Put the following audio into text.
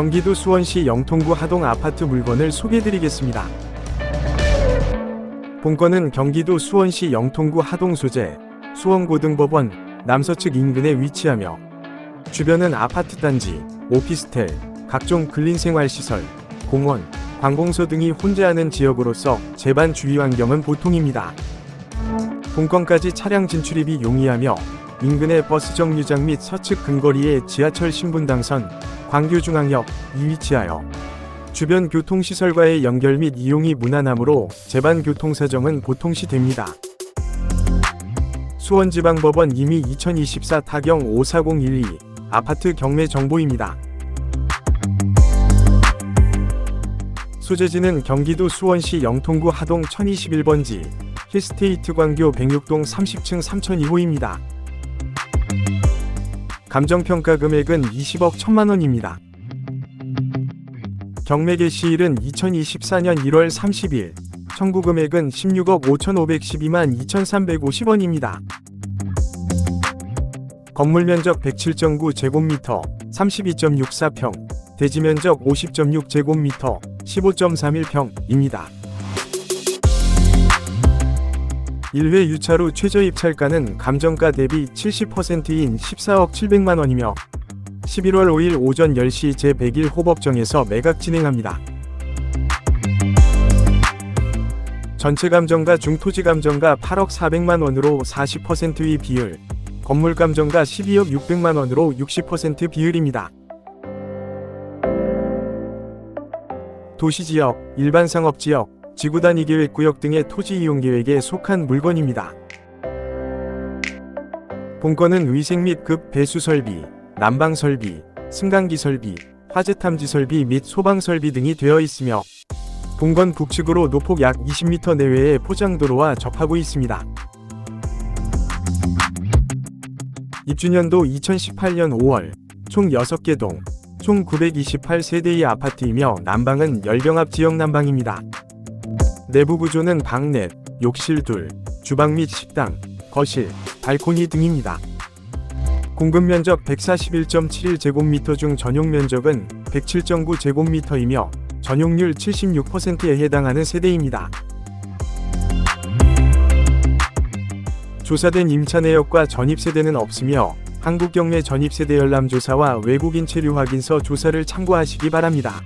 경기도 수원시 영통구 하동 아파트 물건을 소개해드리겠습니다. 본건은 경기도 수원시 영통구 하동 소재 수원고등법원 남서측 인근에 위치하며 주변은 아파트 단지, 오피스텔, 각종 근린생활시설, 공원, 관공서 등이 혼재하는 지역으로서 재반 주위 환경은 보통입니다. 본건까지 차량 진출입이 용이하며 인근의 버스 정류장 및 서측 근거리에 지하철 신분당선, 광교중앙역 이 위치하여 주변 교통시설과의 연결 및 이용이 무난하므로 재반 교통사정은 보통시 됩니다. 수원지방법원 이미 2024 타경 54012 아파트 경매 정보입니다. 소재지는 경기도 수원시 영통구 하동 1021번지 힐스테이트 광교 106동 30층 3002호입니다. 감정평가 금액은 20억 1천만 원입니다. 경매 개시일은 2024년 1월 30일, 청구 금액은 16억 5,512만 2,350원입니다. 건물 면적 107.9 제곱미터, 32.64평, 대지 면적 50.6 제곱미터, 15.31평입니다. 1회 유차로 최저 입찰가는 감정가 대비 70%인 14억 700만 원이며 11월 5일 오전 10시 제101 호법정에서 매각 진행합니다. 전체 감정가 중 토지 감정가 8억 400만 원으로 40%의 비율, 건물 감정가 12억 600만 원으로 60% 비율입니다. 도시지역, 일반 상업지역, 지구단위 계획구역 등의 토지 이용 계획에 속한 물건입니다. 본건은 위생 및 급 배수 설비, 난방 설비, 승강기 설비, 화재 탐지 설비 및 소방 설비 등이 되어 있으며 본건 북측으로 노폭 약 20m 내외의 포장도로와 접하고 있습니다. 입주년도 2018년 5월 총 6개 동, 총 928세대의 아파트이며 난방은 열병합 지역 난방입니다. 내부 구조는 방넷, 욕실 둘, 주방 및 식당, 거실, 발코니 등입니다. 공급 면적 141.71제곱미터 중 전용 면적은 107.9제곱미터이며 전용률 76%에 해당하는 세대입니다. 조사된 임차 내역과 전입 세대는 없으며 한국경매 전입세대 열람조사와 외국인 체류 확인서 조사를 참고하시기 바랍니다.